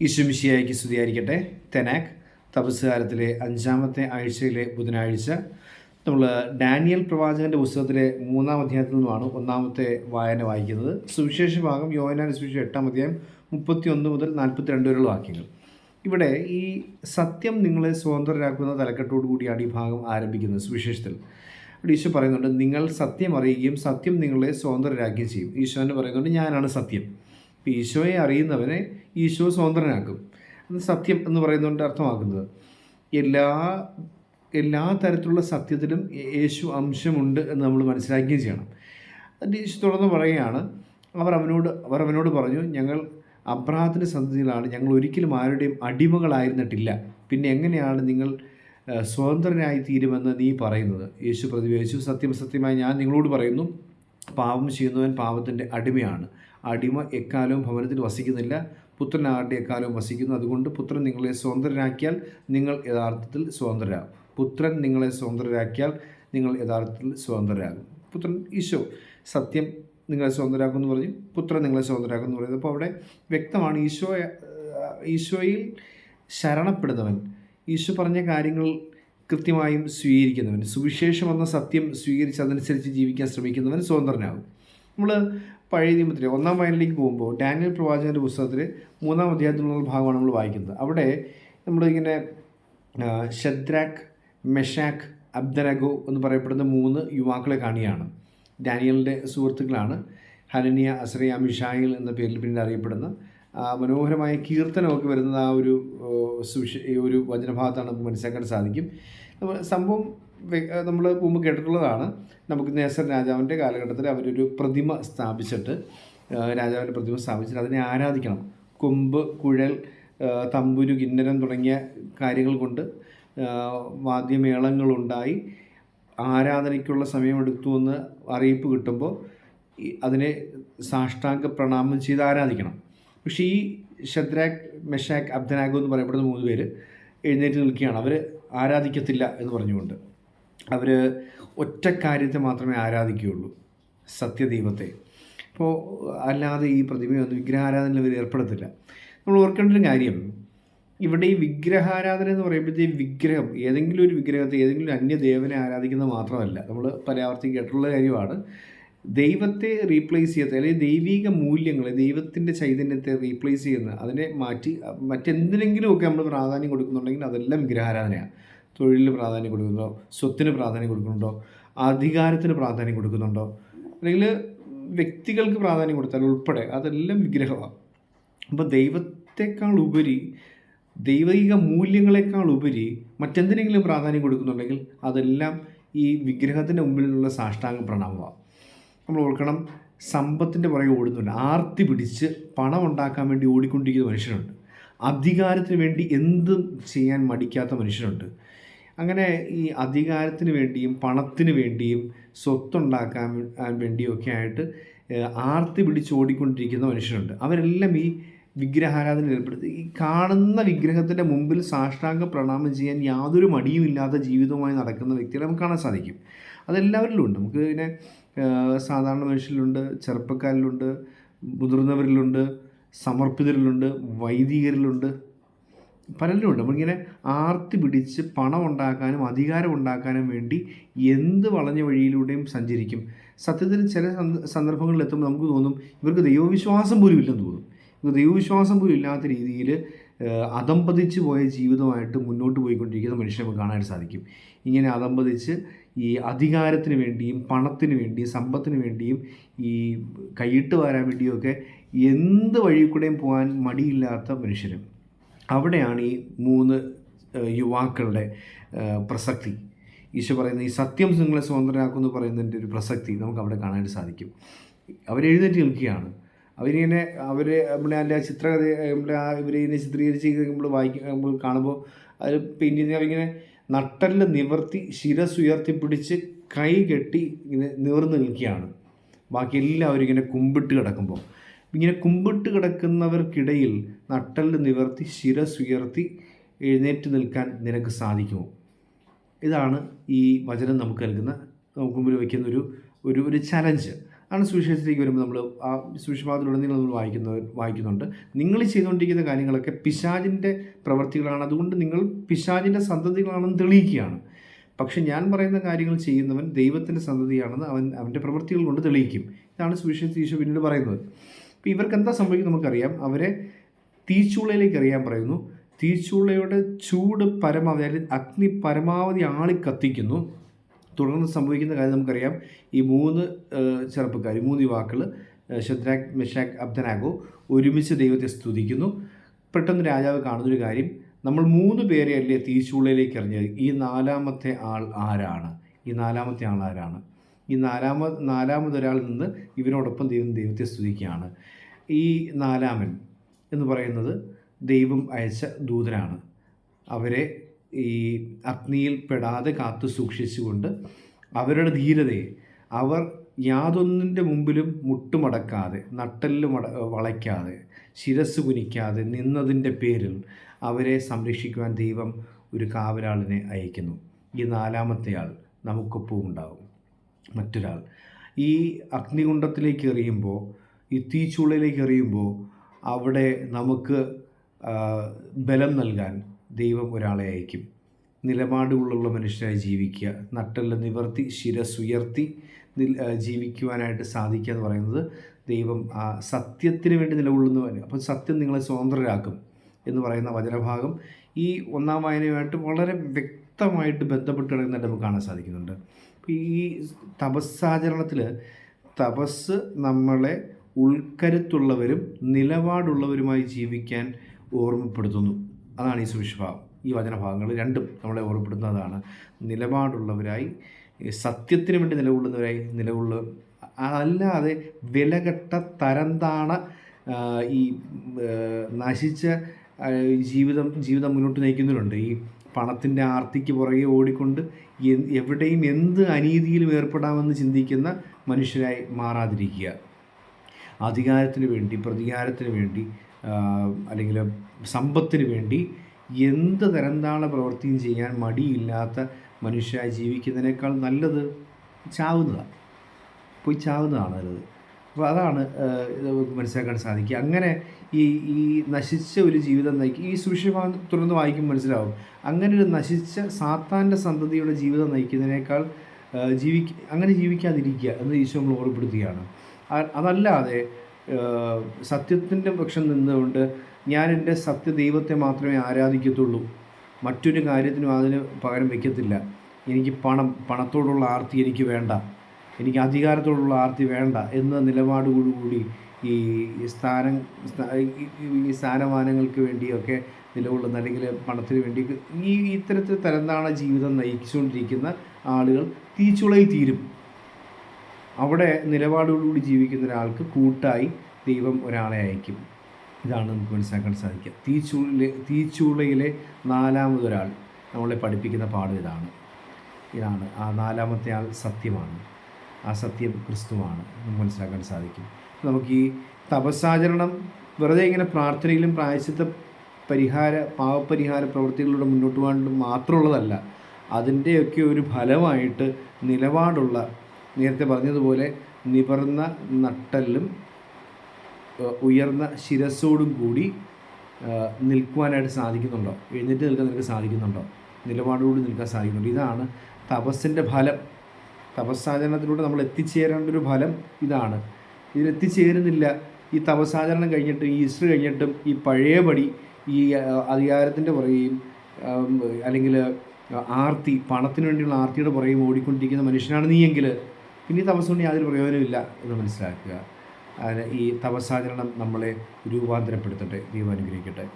ഈശ്വമിശിയായിക്ക് സ്തുതിയായിരിക്കട്ടെ. തെനാക് തപസ്കാരത്തിലെ അഞ്ചാമത്തെ ആഴ്ചയിലെ ബുധനാഴ്ച. നമ്മൾ ഡാനിയൽ പ്രവാചകന്റെ പുസ്തകത്തിലെ മൂന്നാം അധ്യായത്തിൽ നിന്നുമാണ് ഒന്നാമത്തെ വായന വായിക്കുന്നത്. സുവിശേഷ ഭാഗം യോഹനാൻ സുവിശേഷം എട്ടാം അധ്യായം മുപ്പത്തി ഒന്ന് മുതൽ നാൽപ്പത്തിരണ്ട് വരെയുള്ള വാക്യങ്ങൾ. ഇവിടെ ഈ സത്യം നിങ്ങളെ സ്വതന്ത്രരാക്കുന്ന തലക്കെട്ടോടു കൂടിയാണ് ഈ ഭാഗം ആരംഭിക്കുന്നത് സുവിശേഷത്തിൽ. ഈശോ പറയുന്നുണ്ട് നിങ്ങൾ സത്യം അറിയുകയും സത്യം നിങ്ങളെ സ്വതന്ത്രരാക്കുകയും ചെയ്യും. ഈശോനെ പറയുന്നുണ്ട് ഞാനാണ് സത്യം. അപ്പോൾ ഈശോയെ അറിയുന്നവനെ ഈശോ സ്വതന്ത്രനാക്കും. അത് സത്യം എന്ന് പറയുന്നതുകൊണ്ട് അർത്ഥമാക്കുന്നത് എല്ലാ എല്ലാ തരത്തിലുള്ള സത്യത്തിലും യേശു അംശമുണ്ട് എന്ന് നമ്മൾ മനസ്സിലാക്കുകയും ചെയ്യണം. അതിന്റെ ഈശോ തുടർന്ന് പറയുകയാണ് അവർ അവനോട് അവർ അവനോട് പറഞ്ഞു ഞങ്ങൾ അബ്രാഹത്തിന്റെ സന്തതികളാണ് ഞങ്ങൾ ഒരിക്കലും ആരുടെയും അടിമകളായിരുന്നിട്ടില്ല. പിന്നെ എങ്ങനെയാണ് നിങ്ങൾ സ്വതന്ത്രനായി തീരുമെന്ന് നീ പറയുന്നത്? യേശു പ്രതിവേദിച്ചു സത്യം സത്യമായി ഞാൻ നിങ്ങളോട് പറയുന്നു പാപം ചെയ്യുന്നവൻ പാപത്തിന്റെ അടിമയാണ്. അടിമ എക്കാലവും ഭവനത്തിൽ വസിക്കുന്നില്ല. പുത്രൻ ആരുടെ എക്കാലവും വസിക്കുന്നു? അതുകൊണ്ട് പുത്രൻ നിങ്ങളെ സ്വതന്ത്രരാക്കിയാൽ നിങ്ങൾ യഥാർത്ഥത്തിൽ സ്വതന്ത്രരാകും. പുത്രൻ നിങ്ങളെ സ്വതന്ത്രരാക്കിയാൽ നിങ്ങൾ യഥാർത്ഥത്തിൽ സ്വതന്ത്രരാകും. പുത്രൻ ഈശോ സത്യം നിങ്ങളെ സ്വതന്ത്രരാക്കും എന്ന് പറഞ്ഞു. പുത്രൻ നിങ്ങളെ സ്വതന്ത്രരാക്കും എന്ന് പറയുന്നത് അപ്പോൾ അവിടെ വ്യക്തമാണ് ഈശോ ഈശോയിൽ ശരണപ്പെടുന്നവൻ. ഈശോ പറഞ്ഞ കാര്യങ്ങൾ കൃത്യമായും സ്വീകരിക്കുന്നവൻ സുവിശേഷം എന്ന സത്യം സ്വീകരിച്ച് അതനുസരിച്ച് ജീവിക്കാൻ ശ്രമിക്കുന്നവൻ സ്വതന്ത്രനാകും. നമ്മൾ പഴയ നിയമത്തിലെ ഒന്നാം വയനിലേക്ക് പോകുമ്പോൾ ഡാനിയൽ പ്രവാചകന്റെ പുസ്തകത്തിൽ മൂന്നാം അധ്യായത്തിലുള്ള ഭാഗമാണ് നമ്മൾ വായിക്കുന്നത്. അവിടെ നമ്മളിങ്ങനെ ഷദ്രാക്ക് മെഷാക്ക് അബ്ദനഗോ എന്ന് പറയപ്പെടുന്ന മൂന്ന് യുവാക്കളെ കാണിയാണ് ഡാനിയലിന്റെ സുഹൃത്തുക്കളാണ് ഹനനിയ അസ്രയ മിഷായിൽ എന്ന പേരിൽ പിന്നീട് അറിയപ്പെടുന്ന മനോഹരമായ കീർത്തനമൊക്കെ വരുന്നത് ആ ഒരു സുവിശ ഒരു വചനഭാഗത്താണ് നമുക്ക് മനസ്സിലാക്കാൻ സാധിക്കും. സംഭവം നമ്മൾ മുമ്പ് കേട്ടിട്ടുള്ളതാണ്. നമുക്ക് നേസർ രാജാവിന്റെ കാലഘട്ടത്തിൽ അവരൊരു പ്രതിമ സ്ഥാപിച്ചിട്ട് രാജാവിന്റെ പ്രതിമ സ്ഥാപിച്ചിട്ട് അതിനെ ആരാധിക്കണം. കൊമ്പ് കുഴൽ തമ്പുരു കിന്നരം തുടങ്ങിയ കാര്യങ്ങൾ കൊണ്ട് വാദ്യമേളങ്ങളുണ്ടായി. ആരാധനയ്ക്കുള്ള സമയമെടുത്തു എന്ന് അറിയിപ്പ് കിട്ടുമ്പോൾ അതിനെ സാഷ്ടാംഗ പ്രണാമം ചെയ്ത് ആരാധിക്കണം. പക്ഷേ ഈ ഷദ്രാഖ് മെഷാഖ് അബ്ദനാഗോ എന്ന് പറയപ്പെടുന്ന മൂന്ന് പേര് എഴുന്നേറ്റ് നിൽക്കുകയാണ്. അവർ ആരാധിക്കത്തില്ല എന്ന് പറഞ്ഞുകൊണ്ട്. അവർ ഒറ്റ കാര്യത്തെ മാത്രമേ ആരാധിക്കുകയുള്ളൂ. സത്യദൈവത്തെ. അപ്പോൾ അല്ലാതെ ഈ പ്രതിമയൊന്നും വിഗ്രഹാരാധനയിൽ അവർ ഏർപ്പെടത്തില്ല. നമ്മൾ ഓർക്കേണ്ട ഒരു കാര്യം. ഇവിടെ ഈ വിഗ്രഹാരാധന എന്ന് പറയുമ്പോഴത്തേക്ക് വിഗ്രഹം ഏതെങ്കിലും ഒരു വിഗ്രഹത്തെ ഏതെങ്കിലും അന്യദേവനെ ആരാധിക്കുന്നത് മാത്രമല്ല. നമ്മൾ പരാവർത്തി കേട്ടിട്ടുള്ള കാര്യമാണ്. ദൈവത്തെ റീപ്ലേസ് ചെയ്യാത്ത അല്ലെങ്കിൽ ദൈവിക മൂല്യങ്ങളെ ദൈവത്തിന്റെ ചൈതന്യത്തെ റീപ്ലേസ് ചെയ്യുന്ന അതിനെ മാറ്റി മറ്റെന്തിനെങ്കിലുമൊക്കെ നമ്മൾ പ്രാധാന്യം കൊടുക്കുന്നുണ്ടെങ്കിൽ അതെല്ലാം വിഗ്രഹാരാധനയാണ് തൊഴിലിന് പ്രാധാന്യം കൊടുക്കുന്നുണ്ടോ? സ്വത്തിന് പ്രാധാന്യം കൊടുക്കുന്നുണ്ടോ? അധികാരത്തിന് പ്രാധാന്യം കൊടുക്കുന്നുണ്ടോ? അല്ലെങ്കിൽ വ്യക്തികൾക്ക് പ്രാധാന്യം കൊടുത്താൽ ഉൾപ്പെടെ അതെല്ലാം വിഗ്രഹമാണ്. അപ്പോൾ ദൈവത്തെക്കാൾ ഉപരി ദൈവിക മൂല്യങ്ങളെക്കാൾ ഉപരി മറ്റെന്തിനെങ്കിലും പ്രാധാന്യം കൊടുക്കുന്നുണ്ടെങ്കിൽ അതെല്ലാം ഈ വിഗ്രഹത്തിന്റെ മുമ്പിലുള്ള സാഷ്ടാംഗ പ്രണാമമാണ്. നമ്മൾ ഓർക്കണം സമ്പത്തിന്റെ പുറകെ ഓടുന്നുണ്ട് ആർത്തി പിടിച്ച് പണം ഉണ്ടാക്കാൻ വേണ്ടി ഓടിക്കൊണ്ടിരിക്കുന്ന മനുഷ്യരുണ്ട്. അധികാരത്തിന് വേണ്ടി എന്തും ചെയ്യാൻ മടിക്കാത്ത മനുഷ്യരുണ്ട്. അങ്ങനെ ഈ അധികാരത്തിന് വേണ്ടിയും പണത്തിന് വേണ്ടിയും സ്വത്തുണ്ടാക്കാൻ വേണ്ടിയും ഒക്കെ ആയിട്ട് ആർത്തി പിടിച്ച് ഓടിക്കൊണ്ടിരിക്കുന്ന മനുഷ്യരുണ്ട്. അവരെല്ലാം ഈ വിഗ്രഹാരാധന ഏർപ്പെടുത്തി. ഈ കാണുന്ന വിഗ്രഹത്തിന്റെ മുമ്പിൽ സാഷ്ടാംഗ പ്രണാമം ചെയ്യാൻ യാതൊരു മടിയുമില്ലാത്ത ജീവിതവുമായി നടക്കുന്ന വ്യക്തികളെ നമുക്ക് കാണാൻ സാധിക്കും. അതെല്ലാവരിലും ഉണ്ട്. നമുക്ക് പിന്നെ സാധാരണ മനുഷ്യരിലുണ്ട് ചെറുപ്പക്കാരിലുണ്ട് മുതിർന്നവരിലുണ്ട് സമർപ്പിതരിലുണ്ട് വൈദികരിലുണ്ട്. പലരിലും ഉണ്ട്. നമ്മളിങ്ങനെ ആർത്തി പിടിച്ച് പണം ഉണ്ടാക്കാനും അധികാരം ഉണ്ടാക്കാനും വേണ്ടി എന്ത് വളഞ്ഞ വഴിയിലൂടെയും സഞ്ചരിക്കും. സത്യത്തിൽ ചില സന്ദ- സന്ദർഭങ്ങളിൽ എത്തുമ്പോൾ നമുക്ക് തോന്നും ഇവർക്ക് ദൈവവിശ്വാസം പോലും ഇല്ലെന്ന് തോന്നും. ദൈവവിശ്വാസം പോലും ഇല്ലാത്ത രീതിയിൽ അതമ്പതിച്ച് പോയ ജീവിതമായിട്ട് മുന്നോട്ട് പോയിക്കൊണ്ടിരിക്കുന്ന മനുഷ്യനെ നമുക്ക് കാണാൻ സാധിക്കും. ഇങ്ങനെ അതമ്പതിച്ച് ഈ അധികാരത്തിന് വേണ്ടിയും പണത്തിന് വേണ്ടിയും സമ്പത്തിന് വേണ്ടിയും ഈ കൈയിട്ട് വരാൻ വേണ്ടിയൊക്കെ എന്ത് വഴി കൂടെയും പോകാൻ മടിയില്ലാത്ത മനുഷ്യരും. അവിടെയാണ് ഈ മൂന്ന് യുവാക്കളുടെ പ്രസക്തി. ഈശോ പറയുന്ന ഈ സത്യം നിങ്ങളെ സ്വതന്ത്രരാക്കും എന്ന് പറയുന്നതിന്റെ ഒരു പ്രസക്തി നമുക്ക് അവിടെ കാണാനായിട്ട് സാധിക്കും. അവരെഴുന്നേറ്റ് നിൽക്കുകയാണ്. അവരിങ്ങനെ അവർ നമ്മുടെ അതിന്റെ ആ ചിത്രകഥ നമ്മുടെ ആ ഇവരിങ്ങനെ ചിത്രീകരിച്ച് നമ്മൾ വായിക്കുക നമ്മൾ കാണുമ്പോൾ അത് പെയിന്റ് അവരിങ്ങനെ നട്ടൽ നിവർത്തി ശിരസ് ഉയർത്തിപ്പിടിച്ച് കൈ കെട്ടി ഇങ്ങനെ നിവർന്ന് നിൽക്കുകയാണ്. ബാക്കി എല്ലാവരും ഇങ്ങനെ കുമ്പിട്ട് കിടക്കുമ്പോൾ ഇങ്ങനെ കുമ്പിട്ട് കിടക്കുന്നവർക്കിടയിൽ നട്ടൽ നിവർത്തി ശിരസ് ഉയർത്തി എഴുന്നേറ്റ് നിൽക്കാൻ നിനക്ക് സാധിക്കുമോ? ഇതാണ് ഈ വചനം നമുക്ക് നൽകുന്ന നമുക്ക് മുമ്പിൽ വയ്ക്കുന്ന ഒരു ഒരു ഒരു ചലഞ്ച് ആണ് സുവിശേഷത്തിലേക്ക് വരുമ്പോൾ നമ്മൾ ആ സുവിശേഷത്തിലുടനീളം നമ്മൾ വായിക്കുന്നത് വായിക്കുന്നുണ്ട്. നിങ്ങൾ ചെയ്തുകൊണ്ടിരിക്കുന്ന കാര്യങ്ങളൊക്കെ പിശാചിന്റെ പ്രവൃത്തികളാണ് അതുകൊണ്ട് നിങ്ങൾ പിശാചിന്റെ സന്തതികളാണെന്ന് തെളിയിക്കുകയാണ്. പക്ഷെ ഞാൻ പറയുന്ന കാര്യങ്ങൾ ചെയ്യുന്നവൻ ദൈവത്തിന്റെ സന്തതിയാണെന്ന് അവൻ അവന്റെ പ്രവൃത്തികൾ കൊണ്ട് തെളിയിക്കും. ഇതാണ് സുവിശേഷ ഈശോ പിന്നീട് പറയുന്നത്. അപ്പോൾ ഇവർക്ക് എന്താ സംഭവിക്കുന്നത് നമുക്കറിയാം. അവരെ തീച്ചൂളയിലേക്ക് അറിയാൻ പറയുന്നു. തീച്ചൂളയുടെ ചൂട് പരമാവധി അതായത് അഗ്നി പരമാവധി ആളി കത്തിക്കുന്നു തുടർന്ന് സംഭവിക്കുന്ന കാര്യം നമുക്കറിയാം. ഈ മൂന്ന് ചെറുപ്പക്കാർ മൂന്ന് യുവാക്കൾ ഷദ്രാഖ് മെഷാഖ് അബ്ദനാഗോ ഒരുമിച്ച് ദൈവത്തെ സ്തുതിക്കുന്നു. പെട്ടെന്ന് രാജാവ് കാണുന്നൊരു കാര്യം നമ്മൾ മൂന്ന് പേരെ അല്ലേ തീച്ചൂളയിലേക്ക് എറിഞ്ഞത്? ഈ നാലാമത്തെ ആൾ ആരാണ്? ഈ നാലാമത്തെ ആൾ ആരാണ്? ഈ നാലാമത് നാലാമതൊരാളിൽ നിന്ന് ഇവരോടൊപ്പം ദൈവം ദൈവത്തെ സ്തുതിക്കുകയാണ്. ഈ നാലാമൻ എന്ന് പറയുന്നത് ദൈവം അയച്ച ദൂതനാണ്. അവരെ ഈ അഗ്നിയിൽ പെടാതെ കാത്തു സൂക്ഷിച്ചുകൊണ്ട് അവരുടെ ധീരതയെ അവർ യാതൊന്നിന്റെ മുമ്പിലും മുട്ടുമടക്കാതെ നട്ടെല്ല് മട വളയ്ക്കാതെ ശിരസ് കുനിക്കാതെ നിന്നതിന്റെ പേരിൽ അവരെ സംരക്ഷിക്കുവാൻ ദൈവം ഒരു കാവലാളിനെ അയക്കുന്നു. ഈ നാലാമത്തെ ആൾ നമുക്കൊപ്പം ഉണ്ടാകും മറ്റൊരാൾ ഈ അഗ്നികുണ്ഡത്തിലേക്ക് എറിയുമ്പോൾ ഈ തീച്ചുള്ളിലേക്ക് എറിയുമ്പോൾ അവിടെ നമുക്ക് ബലം നൽകാൻ ദൈവം ഒരാളെ അയക്കും. നിലപാടുകളുള്ള മനുഷ്യനായി ജീവിക്കുക നട്ടല്ല നിവർത്തി ശിരസുയർത്തി ജീവിക്കുവാനായിട്ട് സാധിക്കുക എന്ന് പറയുന്നത് ദൈവം ആ സത്യത്തിന് വേണ്ടി നിലകൊള്ളുന്നവൻ അപ്പോൾ സത്യം നിങ്ങളെ സ്വതന്ത്രരാക്കും എന്ന് പറയുന്ന വചനഭാഗം ഈ ഒന്നാം വായനയുമായിട്ട് വളരെ വ്യക്തമായിട്ട് ബന്ധപ്പെട്ട് കിടക്കുന്നതായിട്ട് നമുക്ക് കാണാൻ സാധിക്കുന്നുണ്ട്. ഈ തപസ്സാചരണത്തിൽ തപസ് നമ്മളെ ഉൾക്കരുത്തുള്ളവരും നിലപാടുള്ളവരുമായി ജീവിക്കാൻ ഓർമ്മപ്പെടുത്തുന്നു. അതാണ് ഈ സുവിശ്വഭാവം ഈ വചനഭാഗങ്ങൾ രണ്ടും നമ്മളെ ഓർമ്മപ്പെടുത്തുന്നതാണ്. നിലപാടുള്ളവരായി സത്യത്തിന് വേണ്ടി നിലകൊള്ളുന്നവരായി നിലകൊള്ള അല്ലാതെ വിലകെട്ട തരംതാണ ഈ നശിച്ച ജീവിതം ജീവിതം മുന്നോട്ട് നയിക്കുന്നവരുണ്ട്. ഈ പണത്തിന്റെ ആർത്തിക്ക് പുറകെ ഓടിക്കൊണ്ട് എവിടെയും എന്ത് അനീതിയിലും ഏർപ്പെടാമെന്ന് ചിന്തിക്കുന്ന മനുഷ്യരായി മാറാതിരിക്കുക. അധികാരത്തിന് വേണ്ടി പ്രതികാരത്തിന് വേണ്ടി അല്ലെങ്കിൽ സമ്പത്തിന് വേണ്ടി എന്ത് തരംതാണ പ്രവൃത്തിയും ചെയ്യാൻ മടിയില്ലാത്ത മനുഷ്യരായി ജീവിക്കുന്നതിനേക്കാൾ നല്ലത് ചാവുന്നതാണ് പോയി ചാവുന്നതാണ് നല്ലത്. അപ്പോൾ അതാണ് മനസ്സിലാക്കാൻ സാധിക്കുക. അങ്ങനെ ഈ ഈ നശിച്ച ഒരു ജീവിതം നയിക്കും ഈ സുവിശേഷം തുറന്ന് വായിക്കുമ്പോൾ മനസ്സിലാവും. അങ്ങനെ ഒരു നശിച്ച സാത്താന്റെ സന്തതിയുടെ ജീവിതം നയിക്കുന്നതിനേക്കാൾ ജീവിക്ക അങ്ങനെ ജീവിക്കാതിരിക്കുക എന്ന് ഈശോ നമ്മൾ ഓർമ്മപ്പെടുത്തുകയാണ് അതല്ലാതെ സത്യത്തിന്റെ പക്ഷം നിന്നുകൊണ്ട് ഞാൻ എന്റെ സത്യദൈവത്തെ മാത്രമേ ആരാധിക്കത്തുള്ളൂ. മറ്റൊരു കാര്യത്തിനും അതിന് പകരം വയ്ക്കത്തില്ല. എനിക്ക് പണം പണത്തോടുള്ള ആർത്തി എനിക്ക് വേണ്ട. എനിക്ക് അധികാരത്തോടുള്ള ആർത്തി വേണ്ട എന്ന നിലപാടോടുകൂടി ഈ സ്ഥാനം ഈ സ്ഥാനമാനങ്ങൾക്ക് വേണ്ടിയൊക്കെ നിലകൊള്ളുന്ന അല്ലെങ്കിൽ പണത്തിന് വേണ്ടി ഈ ഇത്തരത്തിൽ തരംതാണ ജീവിതം നയിച്ചുകൊണ്ടിരിക്കുന്ന ആളുകൾ തീച്ചുളയിൽ തീരും അവിടെ നിലപാടോടുകൂടി ജീവിക്കുന്ന ഒരാൾക്ക് കൂട്ടായി ദൈവം ഒരാളെ അയക്കും. ഇതാണ് നമുക്ക് മനസ്സിലാക്കാൻ സാധിക്കുക. തീച്ചൂളിലെ തീച്ചൂളയിലെ നാലാമതൊരാൾ നമ്മളെ പഠിപ്പിക്കുന്ന പാഠം ഇതാണ്. ഇതാണ് ആ നാലാമത്തെ ആൾ സത്യമാണ്. ആ സത്യം ക്രിസ്തുവാണ്. നമുക്ക് മനസ്സിലാക്കാൻ സാധിക്കും. നമുക്ക് ഈ തപസ്സാചരണം വെറുതെ ഇങ്ങനെ പ്രാർത്ഥനയിലും പ്രായശിത്ത പരിഹാര പാവപരിഹാര പ്രവൃത്തികളിലൂടെ മുന്നോട്ട് പോകാനും മാത്രമുള്ളതല്ല അതിന്റെയൊക്കെ ഒരു ഫലമായിട്ട് നിലപാടുള്ള നേരത്തെ പറഞ്ഞതുപോലെ നിവർന്ന നട്ടല്ലും ഉയർന്ന ശിരസോടും കൂടി നിൽക്കുവാനായിട്ട് സാധിക്കുന്നുണ്ടോ? എഴുന്നേറ്റ് നിൽക്കാൻ നിനക്ക് സാധിക്കുന്നുണ്ടോ? നിലപാടോട് നിൽക്കാൻ സാധിക്കുന്നുണ്ടോ? ഇതാണ് തപസ്സിന്റെ ഫലം. തപസ്സാചരണത്തിലൂടെ നമ്മൾ എത്തിച്ചേരേണ്ട ഒരു ഫലം ഇതാണ്. ഇതിലെത്തിച്ചേരുന്നില്ല ഈ തപസ്സാചരണം കഴിഞ്ഞിട്ടും ഈ ഈസ്റ്റർ കഴിഞ്ഞിട്ടും ഈ പഴയപടി ഈ അധികാരത്തിന്റെ പുറകെയും അല്ലെങ്കിൽ ആർത്തി പണത്തിന് വേണ്ടിയുള്ള ആർത്തിയുടെ പുറകെയും ഓടിക്കൊണ്ടിരിക്കുന്ന മനുഷ്യനാണ് നീയെങ്കിൽ. പിന്നെ ഈ തപസ് കൊണ്ട് യാതൊരു പ്രയോജനമില്ല എന്ന് മനസ്സിലാക്കുക. അതിന് ഈ തപസ്സാചരണം നമ്മളെ രൂപാന്തരപ്പെടുത്തട്ടെ. ദൈവം അനുഗ്രഹിക്കട്ടെ.